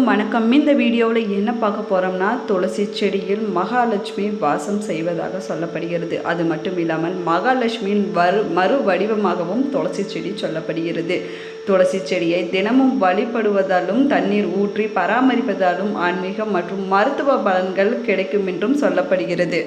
வணக்கம். இந்த வீடியோவில் என்ன பார்க்க போகிறோம்னா துளசி செடியில் மகாலட்சுமி வாசம் செய்வதாக சொல்லப்படுகிறது. அது மட்டும் இல்லாமல் மகாலட்சுமியின் வரு மறு வடிவமாகவும் துளசி செடி சொல்லப்படுகிறது. துளசி செடியை தினமும் வழிபடுவதாலும் தண்ணீர் ஊற்றி பராமரிப்பதாலும் ஆன்மீகம் மற்றும் மருத்துவ பலன்கள் கிடைக்கும் என்றும் சொல்லப்படுகிறது.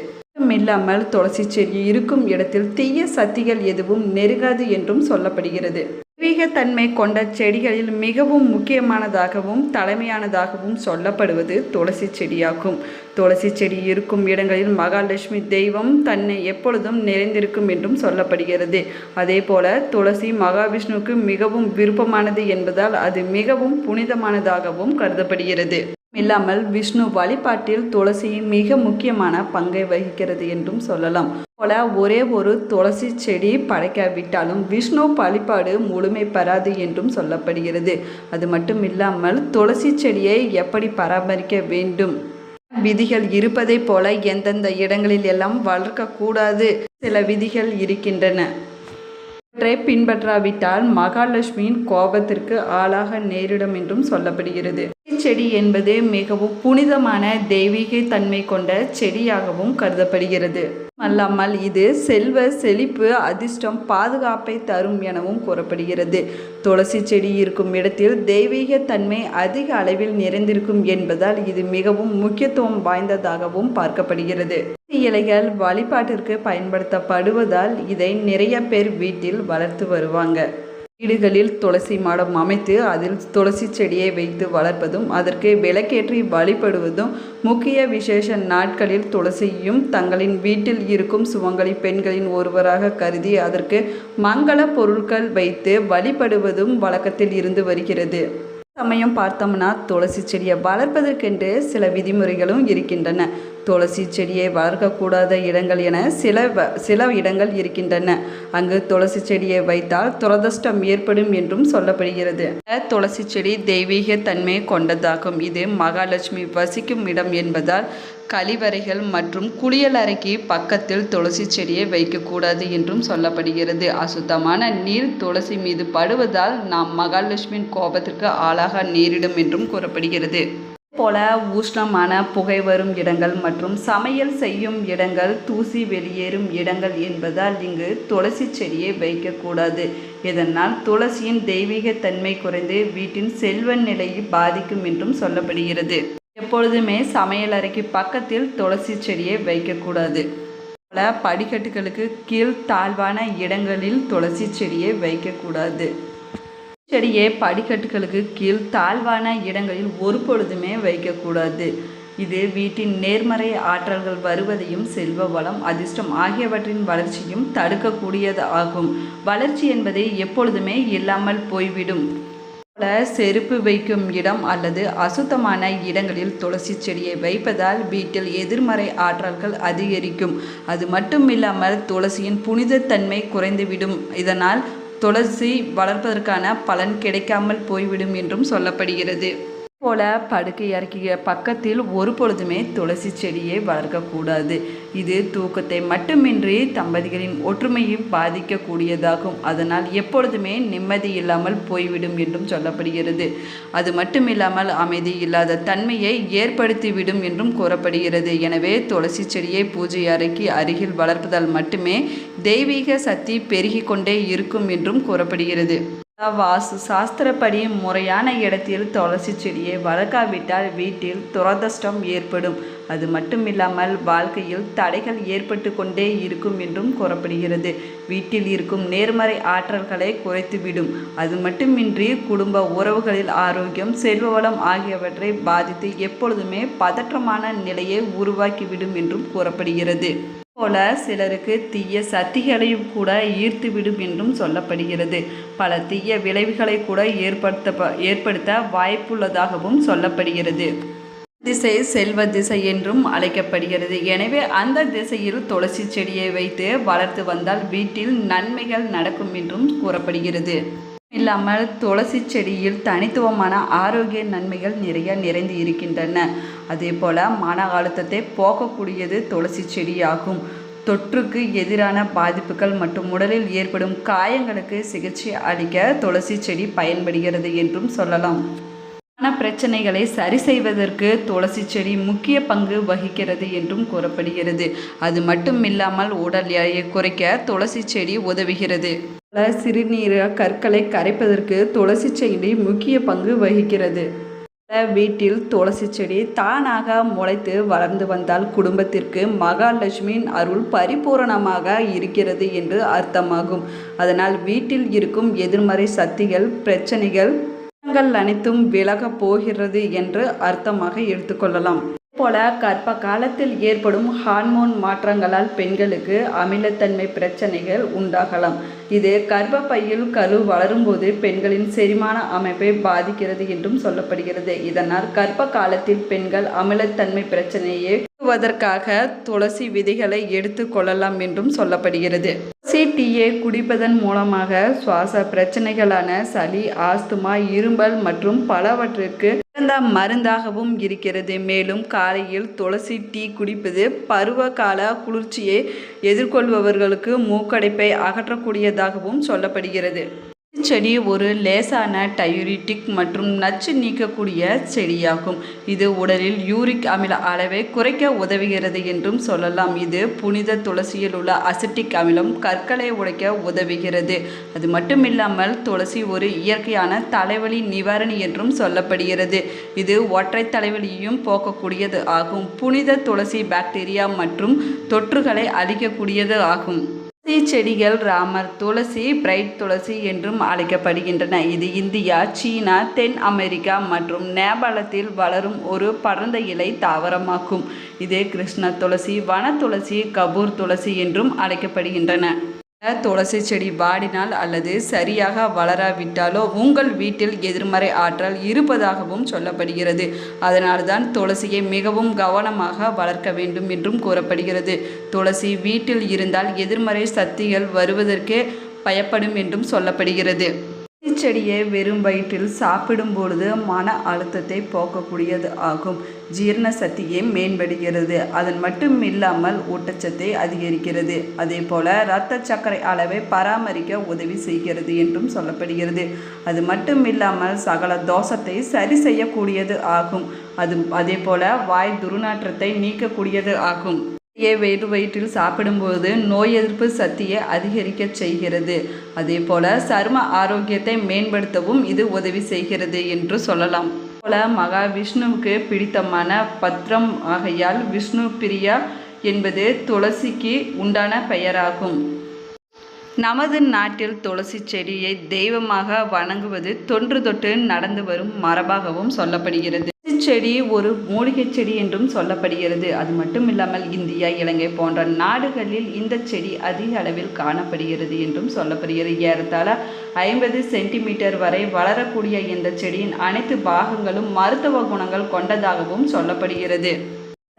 இல்லாமல் துளசி செடி இருக்கும் இடத்தில் தீய சக்திகள் எதுவும் நெருங்காது என்றும் சொல்லப்படுகிறது. தெய்வீக தன்மை கொண்ட செடிகளில் மிகவும் முக்கியமானதாகவும் தலைமையானதாகவும் சொல்லப்படுவது துளசி செடியாகும். துளசி செடி இருக்கும் இடங்களில் மகாலட்சுமி தெய்வம் தன்னை எப்பொழுதும் நிறைந்திருக்கும் என்றும் சொல்லப்படுகிறது. அதே போல துளசி மகாவிஷ்ணுவுக்கு மிகவும் விருப்பமானது என்பதால் அது மிகவும் புனிதமானதாகவும் கருதப்படுகிறது. இல்லாமல் விஷ்ணு வழிபாட்டில் துளசியின் மிக முக்கியமான பங்கை வகிக்கிறது என்றும் சொல்லலாம். போல ஒரே ஒரு துளசி செடி படைக்காவிட்டாலும் விஷ்ணு வழிபாடு முழுமை பெறாது என்றும் சொல்லப்படுகிறது. அது மட்டும் இல்லாமல் துளசி செடியை எப்படி பராமரிக்க வேண்டும்? விதிகள் இருப்பதை போல எந்தெந்த இடங்களில் எல்லாம் வளர்க்கக்கூடாது சில விதிகள் இருக்கின்றன. இவற்றை பின்பற்றாவிட்டால் மகாலட்சுமியின் கோபத்திற்கு ஆளாக நேரிடும் என்றும் சொல்லப்படுகிறது. செடி என்பது மிகவும் புனிதமான தெய்வீக தன்மை கொண்ட செடியாகவும் கருதப்படுகிறது. அல்லாமல் இது செல்வ செழிப்பு அதிர்ஷ்டம் பாதுகாப்பை தரும் எனவும் கூறப்படுகிறது. துளசி செடி இருக்கும் இடத்தில் தெய்வீக தன்மை அதிக அளவில் நிறைந்திருக்கும் என்பதால் இது மிகவும் முக்கியத்துவம் வாய்ந்ததாகவும் பார்க்கப்படுகிறது. இலைகள் வழிபாட்டிற்கு பயன்படுத்தப்படுவதால் இதை நிறைய பேர் வீட்டில் வளர்த்து வருவாங்க. வீடுகளில் துளசி மாடம் அமைத்து அதில் துளசி செடியை வைத்து வளர்ப்பதும் அதற்கு விளக்கேற்றி வழிபடுவதும் முக்கிய விசேஷ நாட்களில் துளசியும் தங்களின் வீட்டில் இருக்கும் சுமங்கலி பெண்களின் ஒருவராக கருதி அதற்கு மங்கள பொருட்கள் வைத்து வழிபடுவதும் வழக்கத்தில் இருந்து வருகிறது. சமயம் பார்த்தோம்னா துளசி செடியை வளர்ப்பதற்கென்று சில விதிமுறைகளும் இருக்கின்றன. துளசி செடியை வளர்க்கக்கூடாத இடங்கள் என சில வ- சில இடங்கள் இருக்கின்றன. அங்கு துளசி செடியை வைத்தால் துரதஷ்டம் ஏற்படும் என்றும் சொல்லப்படுகிறது. துளசி செடி தெய்வீக தன்மை கொண்டதாகும். இது மகாலட்சுமி வசிக்கும் இடம் என்பதால் கழிவறைகள் மற்றும் குளியல் அறைக்கு பக்கத்தில் துளசி செடியை வைக்கக்கூடாது என்றும் சொல்லப்படுகிறது. அசுத்தமான நீர் துளசி மீது படுவதால் நாம் மகாலட்சுமியின் கோபத்திற்கு ஆளாக நேரிடும் என்றும் கூறப்படுகிறது. போல உஷ்ணமான புகை வரும் இடங்கள் மற்றும் சமையல் செய்யும் இடங்கள் தூசி வெளியேறும் இடங்கள் என்பதால் இங்கு துளசி செடியை வைக்கக்கூடாது. இதனால் துளசியின் தெய்வீக தன்மை குறைந்து வீட்டின் செல்வ நிலையை பாதிக்கும் என்றும் சொல்லப்படுகிறது. எப்பொழுதுமே சமையலறைக்கு பக்கத்தில் துளசி செடியை வைக்கக்கூடாது. போல படிக்கட்டுகளுக்கு கீழ் தாழ்வான இடங்களில் துளசி செடியை வைக்கக்கூடாது. செடியை படிக்கட்டுகளுக்கு கீழ் தாழ்வான இடங்களில் ஒரு பொழுதுமே வைக்கக்கூடாது. இது வீட்டின் நேர்மறை ஆற்றல்கள் வருவதையும் செல்வ வளம் அதிர்ஷ்டம் ஆகியவற்றின் வளர்ச்சியும் தடுக்கக்கூடியது ஆகும். வளர்ச்சி என்பது எப்பொழுதுமே இல்லாமல் போய்விடும். போல செருப்பு வைக்கும் இடம் அல்லது அசுத்தமான இடங்களில் துளசி செடியை வைப்பதால் வீட்டில் எதிர்மறை ஆற்றல்கள் அதிகரிக்கும். அது மட்டும் இல்லாமல் துளசியின் புனிதத்தன்மை குறைந்துவிடும். இதனால் துளசி வளர்ப்பதற்கான பலன் கிடைக்காமல் போய்விடும் என்றும் சொல்லப்படுகிறது. போல படுக்கை அறைக்கு பக்கத்தில் ஒரு பொழுதுமே துளசி செடியை வளர்க்கக்கூடாது. இது தூக்கத்தை மட்டுமின்றி தம்பதிகளின் ஒற்றுமையை பாதிக்கக்கூடியதாகும். அதனால் எப்பொழுதுமே நிம்மதி இல்லாமல் போய்விடும் என்றும் சொல்லப்படுகிறது. அது மட்டுமில்லாமல் அமைதி இல்லாத தன்மையை ஏற்படுத்திவிடும் என்றும் கூறப்படுகிறது. எனவே துளசி செடியை பூஜை அறைக்கு அருகில் வளர்ப்பதால் மட்டுமே தெய்வீக சக்தி பெருகிக் கொண்டே இருக்கும் என்றும் கூறப்படுகிறது. வாஸ்து சாஸ்திரப்படி முறையான இடத்தில் துளசி செடியை வளர்க்காவிட்டால் வீட்டில் துரதிர்ஷ்டம் ஏற்படும். அது மட்டுமில்லாமல் வாழ்க்கையில் தடைகள் ஏற்பட்டு கொண்டே இருக்கும் என்றும் கூறப்படுகிறது. வீட்டில் இருக்கும் நேர்மறை ஆற்றல்களை குறைத்துவிடும். அது மட்டுமின்றி குடும்ப உறவுகளில் ஆரோக்கியம் செல்வ வளம் ஆகியவற்றை பாதித்து எப்பொழுதுமே பதற்றமான நிலையை உருவாக்கிவிடும் என்றும் கூறப்படுகிறது. போல சிலருக்கு தீய சக்திகளையும் கூட ஈர்த்துவிடும் என்றும் சொல்லப்படுகிறது. பல தீய விளைவுகளை கூட ஏற்படுத்த ஏற்படுத்த வாய்ப்புள்ளதாகவும் சொல்லப்படுகிறது. திசை செல்வ திசை என்றும் அழைக்கப்படுகிறது. எனவே அந்த திசையில் துளசி செடியை வைத்து வளர்த்து வந்தால் வீட்டில் நன்மைகள் நடக்கும் என்றும் கூறப்படுகிறது. இல்லாமல் துளசி செடியில் தனித்துவமான ஆரோக்கிய நன்மைகள் நிறைய நிறைந்து இருக்கின்றன. அதே போல் மன அழுத்தத்தை போக்கக்கூடியது துளசி செடியாகும். தொற்றுக்கு எதிரான பாதிப்புகள் மற்றும் உடலில் ஏற்படும் காயங்களுக்கு சிகிச்சை அளிக்க துளசி செடி பயன்படுகிறது என்றும் சொல்லலாம். மன பிரச்சனைகளை சரி செய்வதற்கு துளசி செடி முக்கிய பங்கு வகிக்கிறது என்றும் கூறப்படுகிறது. அது மட்டும் இல்லாமல் உடல் எடையை குறைக்க துளசி செடி உதவுகிறது. பல சிறுநீர கற்களை கரைப்பதற்கு துளசி செடி முக்கிய பங்கு வகிக்கிறது. பல வீட்டில் துளசி செடி தானாக முளைத்து வளர்ந்து வந்தால் குடும்பத்திற்கு மகாலட்சுமியின் அருள் பரிபூரணமாக இருக்கிறது என்று அர்த்தமாகும். அதனால் வீட்டில் இருக்கும் எதிர்மறை சக்திகள் பிரச்சனைகள் அனைத்தும் விலகப் போகிறது என்று அர்த்தமாக எடுத்துக்கொள்ளலாம் போல கர்ப்ப காலத்தில் ஏற்படும் ஹார்மோன் மாற்றங்களால் பெண்களுக்கு அமிலத்தன்மை பிரச்சனைகள் உண்டாகலாம். இது கர்ப்பப்பையில் கரு வளரும்போது பெண்களின் செரிமான அமைப்பை பாதிக்கிறது என்றும் சொல்லப்படுகிறது. இதனால் கர்ப்ப காலத்தில் பெண்கள் அமிலத்தன்மை பிரச்சனையை நீக்குவதற்காக துளசி விதைகளை எடுத்து கொள்ளலாம் என்றும் சொல்லப்படுகிறது. துளசி டீயை குடிப்பதன் மூலமாக சுவாச பிரச்சனைகளான சளி ஆஸ்துமா இரும்பல் மற்றும் பலவற்றிற்கு சிறந்த மருந்தாகவும் இருக்கிறது. மேலும் காலையில் துளசி டீ குடிப்பது பருவகால குளிர்ச்சியை எதிர்கொள்பவர்களுக்கு மூக்கடைப்பை அகற்றக்கூடியதாகவும் சொல்லப்படுகிறது. செடி ஒரு லேசான டயூரிட்டிக் மற்றும் நச்சு நீக்கக்கூடிய செடியாகும். இது உடலில் யூரிக் அமில அளவை குறைக்க உதவுகிறது என்றும் சொல்லலாம். இது புனித துளசியில் உள்ள அசிட்டிக் அமிலம் கற்களை உடைக்க உதவுகிறது. அது மட்டுமில்லாமல் துளசி ஒரு இயற்கையான தலைவலி நிவாரணி என்றும் சொல்லப்படுகிறது. இது ஒற்றை தலைவலியையும் போக்கக்கூடியது ஆகும். புனித துளசி பாக்டீரியா மற்றும் தொற்றுகளை அழிக்கக்கூடியது ஆகும். துளசி செடிகள் ராமர் துளசி பிரைட் துளசி என்றும் அழைக்கப்படுகின்றன. இது இந்தியா சீனா தென் அமெரிக்கா மற்றும் நேபாளத்தில் வளரும் ஒரு பரந்த இலை தாவரமாகும். இது கிருஷ்ண துளசி வன துளசி கபூர் துளசி என்றும் அழைக்கப்படுகின்றன. துளசி செடி வாடினால் அல்லது சரியாக வளராவிட்டாலோ உங்கள் வீட்டில் எதிர்மறை ஆற்றல் இருப்பதாகவும் சொல்லப்படுகிறது. அதனால்தான் துளசியை மிகவும் கவனமாக வளர்க்க வேண்டும் என்றும் கூறப்படுகிறது. துளசி வீட்டில் இருந்தால் எதிர்மறை சக்திகள் வருவதற்கே பயப்படும் என்றும் சொல்லப்படுகிறது. செடியை வெறும் வயிற்றில் சாப்பிடும் பொழுது மன அழுத்தத்தை போக்கக்கூடியது ஆகும். ஜீரண சக்தியை மேம்படுகிறது. அதன் மட்டும் இல்லாமல் ஊட்டச்சத்தை அதிகரிக்கிறது. அதே போல இரத்த சர்க்கரை அளவை பராமரிக்க உதவி செய்கிறது என்றும் சொல்லப்படுகிறது. அது மட்டும் இல்லாமல் சகல தோஷத்தை சரி செய்யக்கூடியது ஆகும். அது அதே போல வாய் துர்நாற்றத்தை நீக்கக்கூடியது ஆகும். ஏ வெறு வயிற்றில் சாப்பிடும்போது நோய் எதிர்ப்பு சக்தியை அதிகரிக்க செய்கிறது. அதே போல சரும ஆரோக்கியத்தை மேம்படுத்தவும் இது உதவி செய்கிறது என்று சொல்லலாம். போல மகாவிஷ்ணுவுக்கு பிடித்தமான பத்ரம் ஆகையால் விஷ்ணு பிரியா என்பது துளசிக்கு உண்டான பெயராகும். நமது நாட்டில் துளசி செடியை தெய்வமாக வணங்குவது தொன்று தொட்டு நடந்து வரும் மரபாகவும் சொல்லப்படுகிறது. செடி ஒரு மூலிகை செடி என்றும் சொல்லப்படுகிறது. அது மட்டும் இல்லாமல் இந்தியா இலங்கை போன்ற நாடுகளில் இந்த செடி அதிக அளவில் காணப்படுகிறது என்றும் சொல்லப்படுகிறது. ஏறத்தாழ ஐம்பது சென்டிமீட்டர் வரை வளரக்கூடிய இந்த செடியின் அனைத்து பாகங்களும் மருத்துவ குணங்கள் கொண்டதாகவும் சொல்லப்படுகிறது.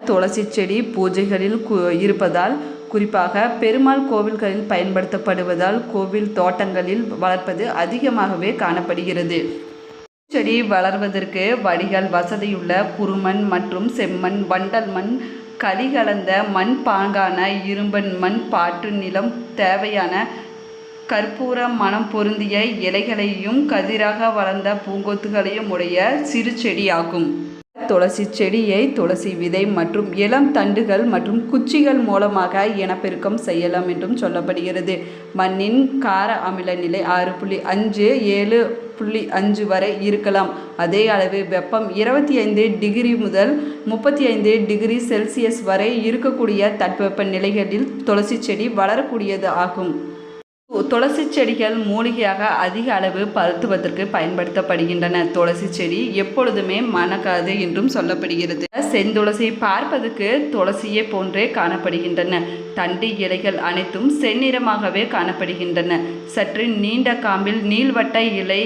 துளசி செடி பூஜைகளில் இருப்பதால் குறிப்பாக பெருமாள் கோவில்களில் பயன்படுத்தப்படுவதால் கோவில் தோட்டங்களில் வளர்ப்பது அதிகமாகவே காணப்படுகிறது. செடி வளர்வதற்கு வடிகால் வசதியுள்ள குறுமண் மற்றும் செம்மண் வண்டல் மண் களி கலந்த மண் பாங்கான இரும்பன் மண் பாட்டு நிலம் தேவையான கற்பூர மனம் பொருந்திய இலைகளையும் கதிராக வளர்ந்த பூங்கொத்துகளையும் உடைய சிறு செடியாகும். துளசி செடியை துளசி விதை மற்றும் இளம் தண்டுகள் மற்றும் குச்சிகள் மூலமாக இனப்பெருக்கம் செய்யலாம் என்றும் சொல்லப்படுகிறது. மண்ணின் கார அமில நிலை ஆறு புள்ளி அஞ்சு ஏழு புள்ளி அஞ்சு வரை இருக்கலாம். அதே அளவு வெப்பம் இருபத்தி ஐந்து டிகிரி முதல் முப்பத்தி ஐந்து டிகிரி செல்சியஸ் வரை இருக்கக்கூடிய தட்பவெப்ப நிலைகளில் துளசி செடி வளரக்கூடியது ஆகும். துளசி செடிகள் மூலிகையாக அதிக அளவு பருத்துவதற்கு பயன்படுத்தப்படுகின்றன. துளசி செடி எப்பொழுதுமே மணக்காது என்றும் சொல்லப்படுகிறது. செந்துளசி பார்ப்பதற்கு துளசியே போன்றே காணப்படுகின்றன. தண்டு இலைகள் அனைத்தும் செந்நிறமாகவே காணப்படுகின்றன. சற்று நீண்ட காம்பில் நீள்வட்ட இலை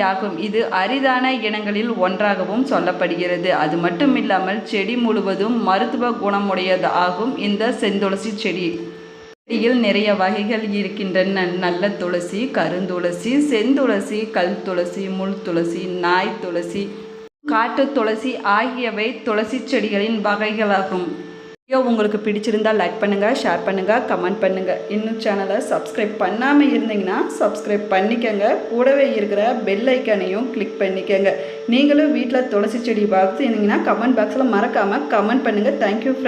யாகும் இது அரிதான இனங்களில் ஒன்றாகவும் சொல்லப்படுகிறது. அது மட்டுமில்லாமல் செடி முழுவதும் மருத்துவ குணமுடையது ஆகும் இந்த செந்துளசி செடி. செடியில் நிறைய வகைகள் இருக்கின்றன. நல்ல துளசி கருந்துளசி செந்துளசி கல் துளசி முள் துளசி நாய் துளசி காட்டு துளசி ஆகியவை துளசி செடிகளின் வகைகளாகும். வீடியோ உங்களுக்கு பிடிச்சிருந்தா லைக் பண்ணுங்கள் ஷேர் பண்ணுங்கள் கமெண்ட் பண்ணுங்கள் இன்னும் சேனலை சப்ஸ்கிரைப் பண்ணாமல் இருந்தீங்கன்னா சப்ஸ்கிரைப் பண்ணிக்கோங்க. கூடவே இருக்கிற பெல் ஐக்கானையும் கிளிக் பண்ணிக்கோங்க. நீங்களும் வீட்டில் துளசி செடி வளர்த்துருந்தீங்கன்னா கமெண்ட் பாக்ஸில் மறக்காமல் கமெண்ட் பண்ணுங்கள் தேங்க்யூ ஃப்ரெண்ட்